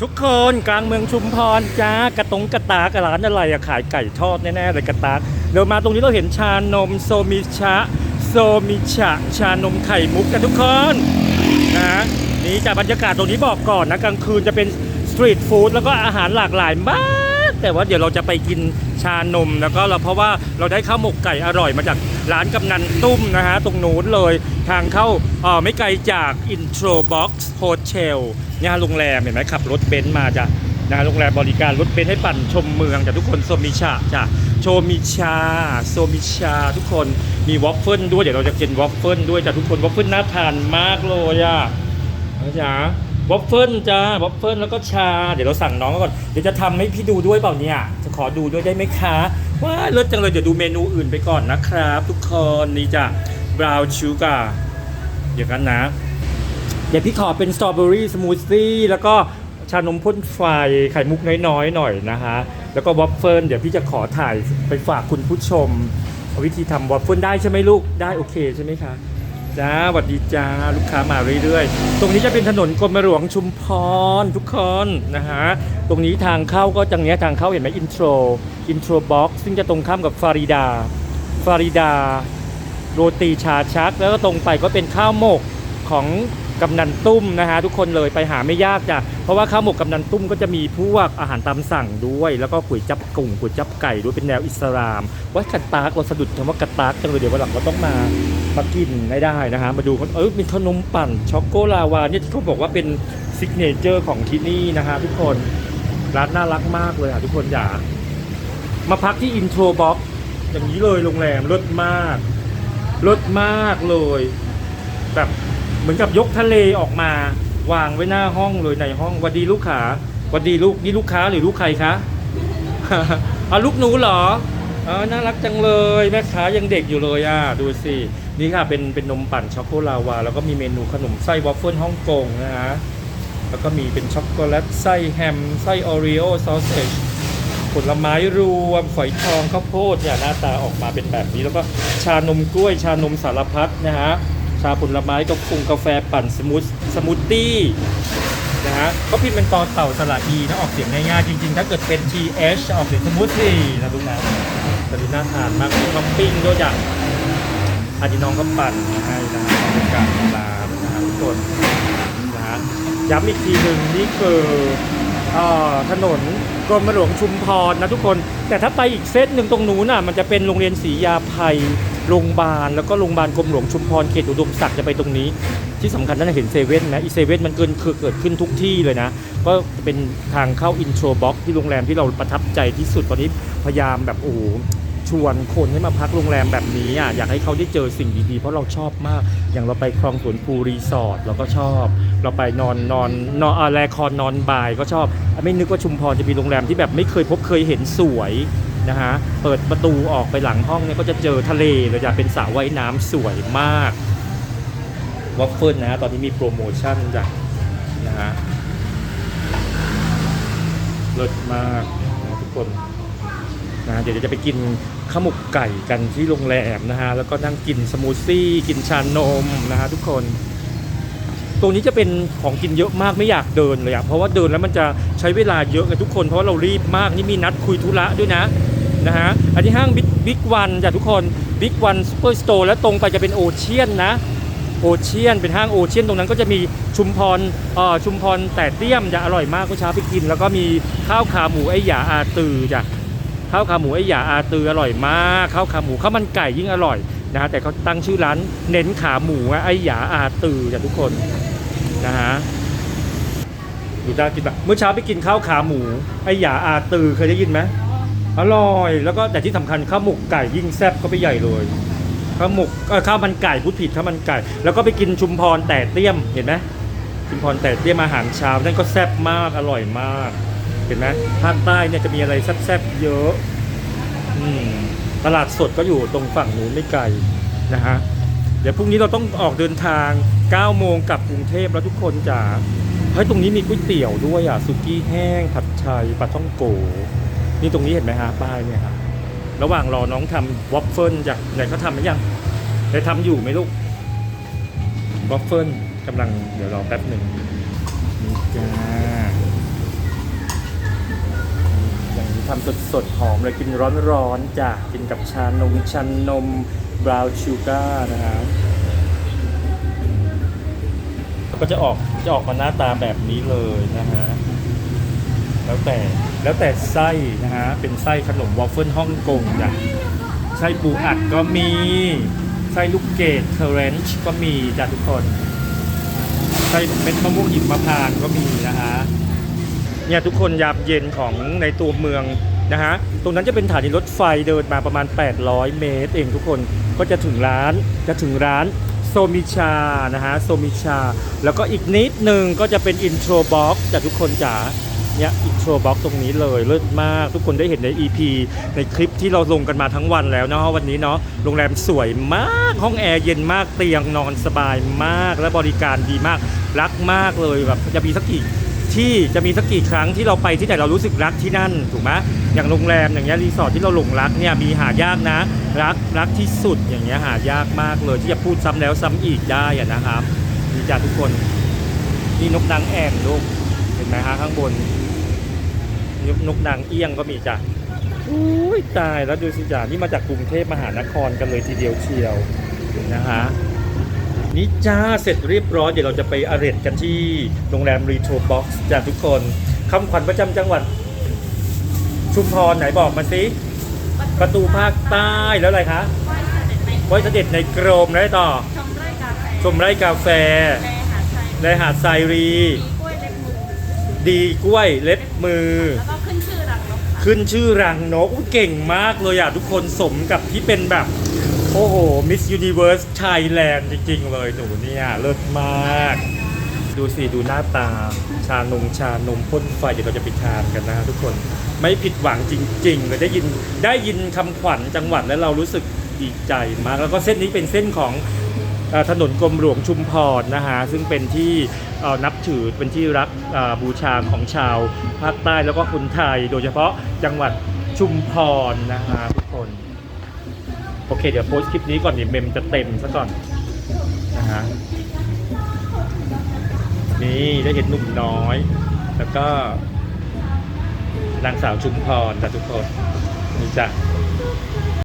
ทุกคนกลางเมืองชุมพรจ้ากระตงกระตากร้านอะไรอะขายไก่ทอดแน่ๆเลยกระตากเดี๋ยวมาตรงนี้เราเห็นชานมโซมิชะโซมิชะชานมไข่มุกกันทุกคนนะนี่จากบรรยากาศตรงนี้บอกก่อนนะกลางคืนจะเป็นสตรีทฟู้ดแล้วก็อาหารหลากหลายมาก แต่ว่าเดี๋ยวเราจะไปกินชานมแล้วก็เราเพราะว่าเราได้ข้าวหมกไก่อร่อยมาจาก ร้านกำนันตุ้มนะฮะตรงนู้นเลยทางเข้าเออไม่ไกลจาก Intro Box Hotel เนี่ยโรงแรมเห็นไหมขับรถเบนซ์มาจ้ะนะโรงแรมบริการรถเบนซ์ให้ปั่นชมเมืองจ้ะทุกคนโซมิชาจ้ะโชมิชาโซมิชา ทุกคนมีวอฟเฟิลด้วยเดี๋ยวเราจะกินวอฟเฟิลด้วยจ้ะทุกคนวอฟเฟิลน่าทานมากเลยอะนะจ๊ะวอฟเฟิลจ้าวอฟเฟิลแล้วก็ชา เดี๋ยวเราสั่งน้องก่อนเดี๋ยวจะทำให้พี่ดูด้วยเปล่าเนี่ยจะขอดูด้วยได้ไหมคะ ว้าเลิศจังเลยเดี๋ยวดูเมนูอื่นไปก่อนนะครับ ทุกคนนี่จ้ะบราวน์ชูการ์เดี๋ยวกันนะ เดี๋ยวพี่ขอเป็นสตรอเบอรี่สมูทตี้แล้วก็ชานมพ่นไฟไข่มุกน้อยๆหน่อยนะฮะ แล้วก็วอฟเฟิลเดี๋ยวพี่จะขอถ่ายไปฝากคุณผู้ชมวิธีทำวอฟเฟิลได้ใช่ไหมลูกได้โอเคใช่ไหมคะ จ้าสวัสดีจ้าลูกค้ามาเรื่อยๆ ตรงนี้จะเป็นถนนกรมหลวงชุมพรทุกคนนะฮะ ตรงนี้ทางเข้าก็จังเนี้ยทางเข้าเห็นไหมอินโทร อินโทรบ็อกซ์ซึ่งจะตรงข้ามกับฟาริดา ฟาริดา โรตีชาชัก แล้วก็ตรงไปก็เป็นข้าวหมกของ กำนันตุ้มนะฮะทุกคนเลยไปหาไม่ยากจ้ะเพราะว่าข้าวหมกกำนันตุ้มก็จะมีพวกอาหารตามสั่งด้วย แล้วก็ก๋วยจับกุ้งก๋วยจับไก่ด้วยเป็นแนวอิสลามว่ากระตากเราสะดุดคำว่ากระตากจังเลยเดี๋ยววันหลังเราต้องมามากินไม่ได้นะฮะมาดูคนเออมีขนมปั่นช็อกโกลาวาเนี่ยที่เขาบอกว่าเป็นซิกเนเจอร์ของที่นี่นะฮะทุกคนร้านน่ารักมากเลยอะทุกคนอย่ามาพักที่อินโทรบ็อกอย่างนี้เลยโรงแรมรถมากรสมากเลย แบบ เหมือนกับยกทะเลออกมาวางไว้หน้าห้องเลยในห้องวัดดีลูกค้าวัดดีลูกนี่ลูกค้าหรือลูกใครคะ เอาลูกหนูเหรอเออน่ารักจังเลยแม่ค้ายังเด็กอยู่เลยอะดูสินี่ค่ะเป็นเป็นนมปั่นช็อกโกลาวา แล้วก็มีเมนูขนมไส้วอฟเฟิลฮ่องกงนะฮะแล้วก็มีเป็นช็อกโกแลตไส้แฮมไส้ออรีโอซอสเซจผลไม้รวมฝอยทองข้าวโพดเนี่ยหน้าตาออกมาเป็นแบบนี้แล้วก็ชานมกล้วยชานมสารพัดนะฮะ ชาผลไม้กาแฟกาแฟปั่นสมูทสมูทตี้นะฮะก็พิมพ์เป็นตอเต่าสระอีนะออกเสียงง่ายๆจริงๆ ถ้าเกิดเป็น TH ออกเสียงสมูทตี้นะทุกนะแต่ดูน่าทานมากมีท็อปปิ้งด้วยจ้ะอันนี้น้องก็ปั่นให้นะฮะบรรยากาศร้านนะฮะทุกคนนะฮะย้ำอีกทีหนึ่งนี่คืออ่อถนนกรมหลวงชุมพรนะทุกคน แต่ถ้าไปอีกเซตหนึ่งตรงนู้นน่ะมันจะเป็นโรงเรียนศรียาภัย โรงพยาบาลแล้วก็โรงพยาบาลกรมหลวงชุมพรเขตอุดมศักดิ์จะไปตรงนี้ ที่สำคัญนั่นเห็นเซเว่นไหมอีเซเว่นมันเกินคือเกิดขึ้นทุกที่เลยนะ ก็เป็นทางเข้าอินโทรบ็อกที่โรงแรมที่เราประทับใจที่สุดตอนนี้พยายามแบบโอ้โหชวนคนให้มาพักโรงแรมแบบนี้อะอยากให้เขาได้เจอสิ่งดีๆ เพราะเราชอบมาก อย่างเราไปคลองสวนภูรีสอร์ทเราก็ชอบ เราไปนอนนอนนอนแลคอนนอนบ่ายก็ชอบ ไม่นึกว่าชุมพรจะมีโรงแรมที่แบบไม่เคยพบเคยเห็นสวย นะฮะ เปิดประตูออกไปหลังห้องเนี่ยก็จะเจอทะเลเลยจะเป็นสระว่ายน้ำสวยมากวอฟเฟิลนะฮะตอนนี้มีโปรโมชั่นจ้ะนะฮะเลิศมากนะทุกคนนะเดี๋ยวจะไปกินข้าวหมกไก่กันที่โรงแรมนะฮะ แล้วก็นั่งกินสมูทตี้กินชานมนะฮะทุกคน ตรงนี้จะเป็นของกินเยอะมากไม่อยากเดินเลยอะเพราะว่าเดินแล้วมันจะใช้เวลาเยอะกันทุกคนเพราะว่าเรารีบมากนี่มีนัดคุยธุระด้วยนะ นะฮะ อันนี้ห้างบิ๊กบิ๊กวันจ้ะทุกคนบิ๊กวันซูเปอร์สโตร์แล้วตรงไปจะเป็นโอเชียนนะโอเชียนเป็นห้างโอเชียนตรงนั้นก็จะมีชุมพรอ่อชุมพรแต่เตี้ยมจะอร่อยมากเมื่อเช้าไปกิน แล้วก็มีข้าวขาหมูไอหยาอาตือจ้ะข้าวขาหมูไอหยาอาตืออร่อยมากข้าวขาหมูข้าวมันไก่ยิ่งอร่อยนะฮะแต่เขาตั้งชื่อร้านเน้นขาหมูไอหยาอาตือจ้ะทุกคนนะฮะดูได้กินแบบเมื่อเช้าไปกินข้าวขาหมูไอหยาอาตือเคยได้ยินไหม อร่อย แล้วก็แต่ที่สำคัญข้าวหมกไก่ยิ่งแซ่บก็ไปใหญ่เลยข้าวหมกข้าวมันไก่พูดผิดข้าวมันไก่ แล้วก็ไปกินชุมพรแต่เตี้ยมเห็นไหมชุมพรแต่เตี้ยมอาหารเช้านั่นก็แซ่บมากอร่อยมาก เห็นไหมภาคใต้เนี่ยจะมีอะไรแซ่บๆเยอะอืมตลาดสดก็อยู่ตรงฝั่งนู้นไม่ไกลนะฮะเดี๋ยวพรุ่งนี้เราต้องออกเดินทาง 9 โมงกลับกรุงเทพแล้วทุกคนจ๋าเฮ้ยตรงนี้มีก๋วยเตี๋ยวด้วยอะสุกี้แห้งผัดไทยปลาท่องโก นี่ตรงนี้เห็นไหมฮะป้ายเนี่ยครับระหว่างรอน้องทำวอฟเฟิลจ้ะไหนเขาทำไหมยังได้ทำอยู่ไหมลูกวอฟเฟิลกำลังเดี๋ยวรอแป๊บหนึ่งนี่จ้ายังทำสดๆหอมเลยกินร้อนๆจ้ะกินกับชานมชันนมบราวน์ชูการ์นะฮะก็จะออกจะออกมาหน้าตาแบบนี้เลยนะฮะ แล้วแต่แล้วแต่ไส้นะฮะเป็นไส้ขนมวอฟเฟิลฮ่องกงจ้ะไส้ปูอัดก็มีไส้ลูกเกดเคอร์เรนช์ก็มีจ้ะทุกคนไส้เม็ดมะม่วงหิมพานต์ก็มีนะฮะเนี่ยทุกคนยามเย็นของในตัวเมืองนะฮะตรงนั้นจะเป็นสถานีรถไฟเดินมาประมาณ 800 เมตร เองทุกคนก็จะถึงร้านจะถึงร้านโซมิชานะฮะโซมิชา แล้วก็อีกนิดนึงก็จะเป็นอินโทรบ็อกจากทุกคนจ๋า เนี่ยอินโทรบ็อกตรงนี้เลยเลิศมาก ทุกคนได้เห็นใน EP ในคลิปที่เราลงกันมาทั้งวันแล้วเนาะวันนี้เนาะโรงแรมสวยมากห้องแอร์เย็นมากเตียงนอนสบายมาก และบริการดีมากรักมากเลยแบบจะมีสักกี่ที่จะมีสักกี่ครั้งที่เราไปที่ไหนเรารู้สึกรักที่นั่นถูกไหมอย่างโรงแรมอย่างเงี้ยรีสอร์ทที่เราหลงรักเนี่ยมีหายากนะ รักรักที่สุดอย่างเงี้ยหายากมากเลยที่จะพูดซ้ำแล้วซ้ำอีกได้อะนะครับนี่จ้าทุกคนนี่นกนางแอ่นลูกเห็นไหมฮะข้างบน นกนกนางเอี้ยงก็มีจ้ะอุ้ยตายแล้วดูสิจ้านี่มาจากกรุงเทพมหานครกันเลยทีเดียวเชียวนะฮะนี่จ้าเสร็จเรียบร้อยเดี๋ยวเราจะไปอาเรตกันที่โรงแรมรีโทรบ็อกซ์จ้าทุกคนคำขวัญประจำจังหวัด ชุมพรไหนบอกมาสิ ประตูภาคใต้แล้วอะไรคะไหว้เสด็จในกรมแล้วอะไรต่อ ชมไร่กาแฟ ชมไร่กาแฟแลหาดทรายและหาดทรายรี ดีกล้วยเล็บมือ แล้วก็ขึ้นชื่อรังนกค่ะขึ้นชื่อรังนกอุ๊ยเก่งมากเลยอะทุกคนสมกับที่เป็นแบบ โอ้โหมิสยูนิเวิร์สไทยแลนด์จริง ๆ เลยหนูเนี่ยเลิศมาก ดูสิ ดูหน้าตา ชานมชานมพ่นไฟเดี๋ยวเราจะไปทานกันนะทุกคนไม่ผิดหวังจริงๆเลยได้ยินได้ยินคำขวัญจังหวัดแล้วเรารู้สึกดีใจมาก แล้วก็เส้นนี้เป็นเส้นของเอ่อ ถนนกรมหลวงชุมพรนะฮะซึ่งเป็นที่นับถือเป็นที่รักบูชาของชาวภาคใต้แล้วก็คนไทย โดยเฉพาะจังหวัดชุมพรนะฮะทุกคน โอเค เดี๋ยวโพสต์คลิปนี้ก่อนเดี๋ยวเมมจะเต็มซะก่อนนะฮะนี่ได้เห็นหนุ่มน้อย แล้วก็นางสาวชุมพรจ้ะทุกคนนี่จ้ะ